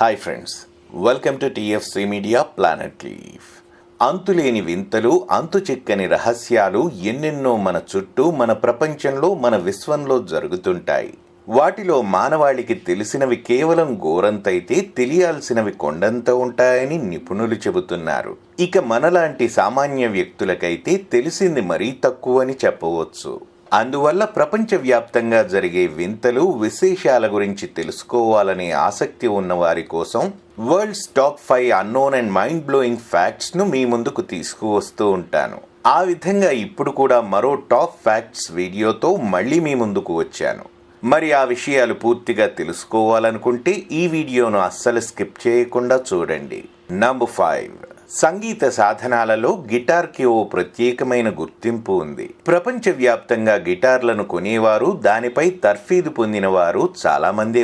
Hi friends welcome to TFC media planet leaf అంతులేని వింతలు అంతు చిక్కని రహస్యాలు ఎన్నెన్నో మన చుట్టూ మన ప్రపంచంలో మన విశ్వంలో జరుగుతుంటాయి. వాటిలో మానవాళికి తెలిసినవి కేవలం గోరంతైతే తెలియాల్సినవి కొండంత ఉంటాయని నిపుణులు చెబుతున్నారు. ఇక మనలాంటి సామాన్య వ్యక్తులకైతే తెలిసింది మరీ తక్కువని చెప్పవచ్చు. అందువల్ల ప్రపంచవ్యాప్తంగా జరిగే వింతలు విశేషాల గురించి తెలుసుకోవాలనే ఆసక్తి ఉన్న వారి కోసం world's top five unknown and mind blowing ఫ్యాక్ట్స్ను మీ ముందుకు తీసుకువస్తూ ఉంటాను. ఆ విధంగా ఇప్పుడు కూడా మరో టాప్ ఫ్యాక్ట్స్ వీడియోతో మళ్ళీ మీ ముందుకు వచ్చాను. మరి ఆ విషయాలు పూర్తిగా తెలుసుకోవాలనుకుంటే ఈ వీడియోను అస్సలు స్కిప్ చేయకుండా చూడండి. Number five. సంగీత సాధనాలలో గిటార్కి ఓ ప్రత్యేకమైన గుర్తింపు ఉంది. ప్రపంచవ్యాప్తంగా గిటార్లను కొనేవారు దానిపై తర్ఫీదు పొందిన వారు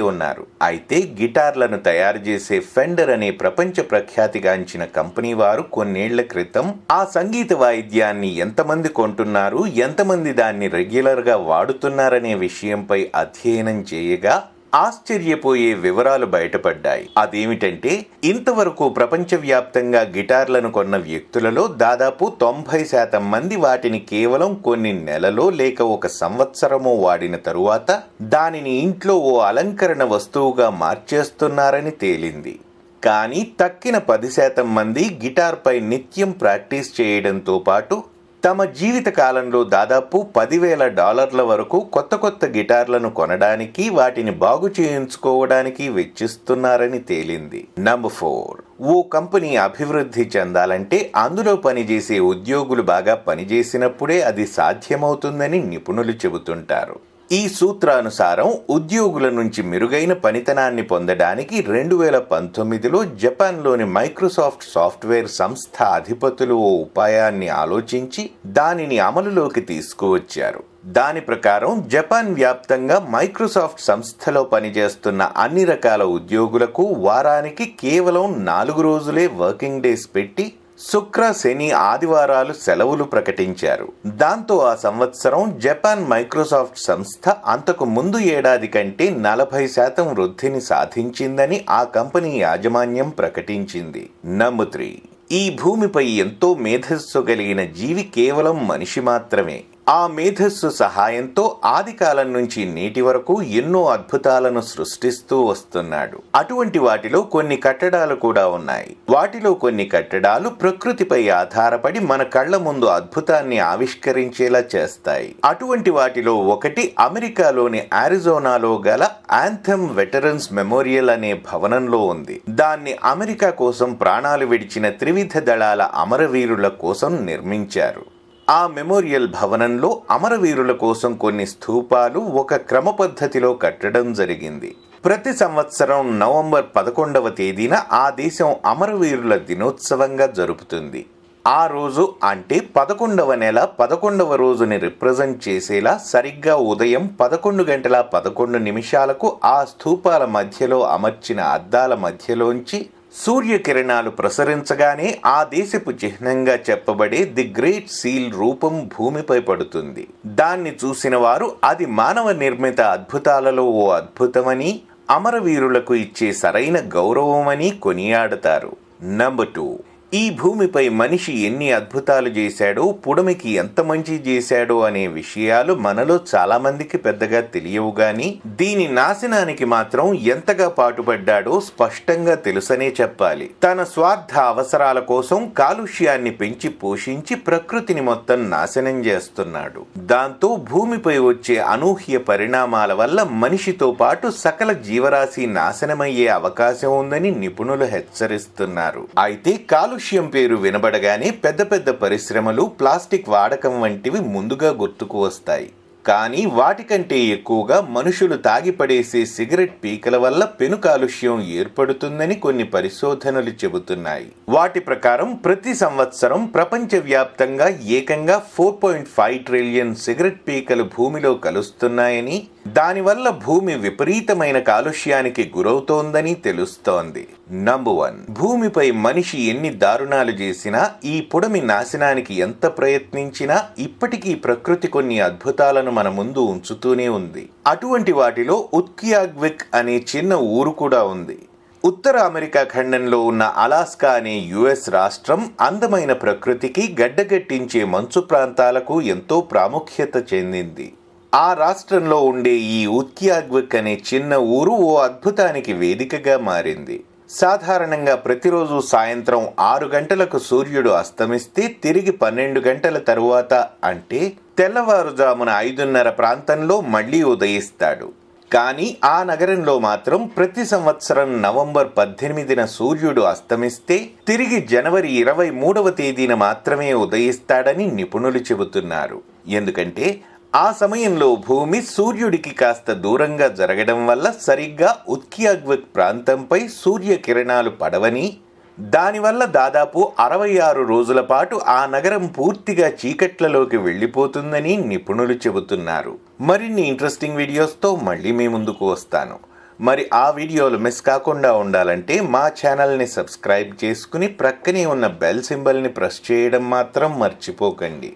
ఉన్నారు. అయితే గిటార్లను తయారు చేసే ఫెండర్ అనే ప్రపంచ ప్రఖ్యాతిగాంచిన కంపెనీ వారు కొన్నేళ్ళ క్రితం ఆ సంగీత వాయిద్యాన్ని ఎంతమంది కొంటున్నారు ఎంతమంది దాన్ని రెగ్యులర్గా వాడుతున్నారనే విషయంపై అధ్యయనం చేయగా ఆశ్చర్యపోయే వివరాలు బయటపడ్డాయి. అదేమిటంటే ఇంతవరకు ప్రపంచవ్యాప్తంగా గిటార్లను కొన్న వ్యక్తులలో దాదాపు తొంభై శాతం మంది వాటిని కేవలం కొన్ని నెలలో లేక ఒక సంవత్సరమో వాడిన తరువాత దానిని ఇంట్లో ఓ అలంకరణ వస్తువుగా మార్చేస్తున్నారని తేలింది. కానీ తక్కిన పది శాతం మంది గిటార్పై నిత్యం ప్రాక్టీస్ చేయడంతో పాటు తమ జీవిత కాలంలో దాదాపు పదివేల డాలర్ల వరకు కొత్త కొత్త గిటార్లను కొనడానికి వాటిని బాగు చేయించుకోవడానికి వెచ్చిస్తున్నారని తేలింది. నంబర్ ఫోర్ ఓ కంపెనీ అభివృద్ధి చెందాలంటే అందులో పనిచేసే ఉద్యోగులు బాగా పనిచేసినప్పుడే అది సాధ్యమవుతుందని నిపుణులు చెబుతుంటారు. ఈ సూత్రానుసారం ఉద్యోగుల నుంచి మెరుగైన పనితనాన్ని పొందడానికి రెండు వేల పంతొమ్మిదిలో జపాన్లోని మైక్రోసాఫ్ట్ సాఫ్ట్వేర్ సంస్థ అధిపతులు ఓ ఉపాయాన్ని ఆలోచించి దానిని అమలులోకి తీసుకువచ్చారు. దాని ప్రకారం జపాన్ వ్యాప్తంగా మైక్రోసాఫ్ట్ సంస్థలో పనిచేస్తున్న అన్ని రకాల ఉద్యోగులకు వారానికి కేవలం నాలుగు రోజులే వర్కింగ్ డేస్ పెట్టి శుక్ర శని ఆదివారాలు సెలవులు ప్రకటించారు. దాంతో ఆ సంవత్సరం జపాన్ మైక్రోసాఫ్ట్ సంస్థ అంతకు ముందు ఏడాది కంటే నలభై శాతం వృద్ధిని సాధించిందని ఆ కంపెనీ యాజమాన్యం ప్రకటించింది. నంబర్ త్రీ ఈ భూమిపై ఎంతో మేధస్సు కలిగిన జీవి కేవలం మనిషి మాత్రమే. ఆ మేధస్సు సహాయంతో ఆదికాలం నుంచి నేటి వరకు ఎన్నో అద్భుతాలను సృష్టిస్తూ వస్తున్నాడు. అటువంటి వాటిలో కొన్ని కట్టడాలు కూడా ఉన్నాయి. వాటిలో కొన్ని కట్టడాలు ప్రకృతిపై ఆధారపడి మన కళ్ళ ముందు అద్భుతాన్ని ఆవిష్కరించేలా చేస్తాయి. అటువంటి వాటిలో ఒకటి అమెరికాలోని ఆరిజోనాలో గల ఆంథమ్ వెటరన్స్ మెమోరియల్ అనే భవనంలో ఉంది. దాన్ని అమెరికా కోసం ప్రాణాలు విడిచిన త్రివిధ దళాల అమరవీరుల కోసం నిర్మించారు. ఆ మెమోరియల్ భవనంలో అమరవీరుల కోసం కొన్ని స్థూపాలు ఒక క్రమ పద్ధతిలో కట్టడం జరిగింది. ప్రతి సంవత్సరం నవంబర్ పదకొండవ తేదీన ఆ దేశం అమరవీరుల దినోత్సవంగా జరుపుతుంది. ఆ రోజు అంటే పదకొండవ నెల పదకొండవ రోజుని రిప్రజెంట్ చేసేలా సరిగ్గా ఉదయం పదకొండు గంటల పదకొండు నిమిషాలకు ఆ స్థూపాల మధ్యలో అమర్చిన అద్దాల మధ్యలోంచి సూర్యకిరణాలు ప్రసరించగానే ఆ దేశపు చిహ్నంగా చెప్పబడే ది గ్రేట్ సీల్ రూపం భూమిపై పడుతుంది. దాన్ని చూసిన వారు అది మానవ నిర్మిత అద్భుతాలలో ఓ అద్భుతమని అమరవీరులకు ఇచ్చే సరైన గౌరవమని కొనియాడతారు. Number two. ఈ భూమిపై మనిషి ఎన్ని అద్భుతాలు చేశాడో పుడమికి ఎంత మంచి చేశాడో అనే విషయాలు మనలో చాలామందికి పెద్దగా తెలియవు గాని దీని నాశనానికి మాత్రం ఎంతగా పాటుపడ్డాడో స్పష్టంగా తెలుసనే చెప్పాలి. తన స్వార్థ అవసరాల కోసం కాలుష్యాన్ని పెంచి పోషించి ప్రకృతిని మొత్తం నాశనం చేస్తున్నాడు. దాంతో భూమిపై వచ్చే అనూహ్య పరిణామాల వల్ల మనిషితో పాటు సకల జీవరాశి నాశనమయ్యే అవకాశం ఉందని నిపుణులు హెచ్చరిస్తున్నారు. అయితే కాలుష్య కాలుష్యం పేరు వినబడగానే పెద్ద పెద్ద పరిశ్రమలు ప్లాస్టిక్ వాడకం వంటివి ముందుగా గుర్తుకు వస్తాయి. కానీ వాటికంటే ఎక్కువగా మనుషులు తాగిపడేసే సిగరెట్ పీకల వల్ల పెను కాలుష్యం ఏర్పడుతుందని కొన్ని పరిశోధనలు చెబుతున్నాయి. వాటి ప్రకారం ప్రతి సంవత్సరం ప్రపంచవ్యాప్తంగా ఏకంగా four point five trillion cigarette పీకలు భూమిలో కలుస్తున్నాయని దానివల్ల భూమి విపరీతమైన కాలుష్యానికి గురవుతోందని తెలుస్తోంది. నంబర్ వన్ భూమిపై మనిషి ఎన్ని దారుణాలు చేసినా ఈ పొడమి నాశనానికి ఎంత ప్రయత్నించినా ఇప్పటికీ ప్రకృతి కొన్ని అద్భుతాలను మన ముందు ఉంచుతూనే ఉంది. అటువంటి వాటిలో ఉత్కియాగ్విక్ అనే చిన్న ఊరు కూడా ఉంది. ఉత్తర అమెరికా ఖండంలో ఉన్న అలాస్కా అనే యుఎస్ రాష్ట్రం అందమైన ప్రకృతికి గడ్డగట్టించే మంచు ప్రాంతాలకు ఎంతో ప్రాముఖ్యత చెందింది. ఆ రాష్ట్రంలో ఉండే ఈ ఉత్యాగ్విక్ అనే చిన్న ఊరు ఓ అద్భుతానికి వేదికగా మారింది. సాధారణంగా ప్రతిరోజు సాయంత్రం ఆరు గంటలకు సూర్యుడు అస్తమిస్తే తిరిగి పన్నెండు గంటల తరువాత అంటే తెల్లవారుజామున ఐదున్నర ప్రాంతంలో మళ్ళీ ఉదయిస్తాడు. కానీ ఆ నగరంలో మాత్రం ప్రతి సంవత్సరం నవంబర్ పద్దెనిమిదిన సూర్యుడు అస్తమిస్తే తిరిగి జనవరి ఇరవై మూడవ తేదీన మాత్రమే ఉదయిస్తాడని నిపుణులు చెబుతున్నారు. ఎందుకంటే ఆ సమయంలో భూమి సూర్యుడికి కాస్త దూరంగా జరగడం వల్ల సరిగ్గా ఉత్కియాగ్విక్ ప్రాంతంపై సూర్యకిరణాలు పడవని దానివల్ల దాదాపు అరవై ఆరు రోజుల పాటు ఆ నగరం పూర్తిగా చీకట్లలోకి వెళ్ళిపోతుందని నిపుణులు చెబుతున్నారు. మరిన్ని ఇంట్రెస్టింగ్ వీడియోస్తో మళ్ళీ మీ ముందుకు వస్తాను. మరి ఆ వీడియోలు మిస్ కాకుండా ఉండాలంటే మా ఛానల్ని సబ్స్క్రైబ్ చేసుకుని ప్రక్కనే ఉన్న బెల్ సింబల్ని ప్రెస్ చేయడం మాత్రం మర్చిపోకండి.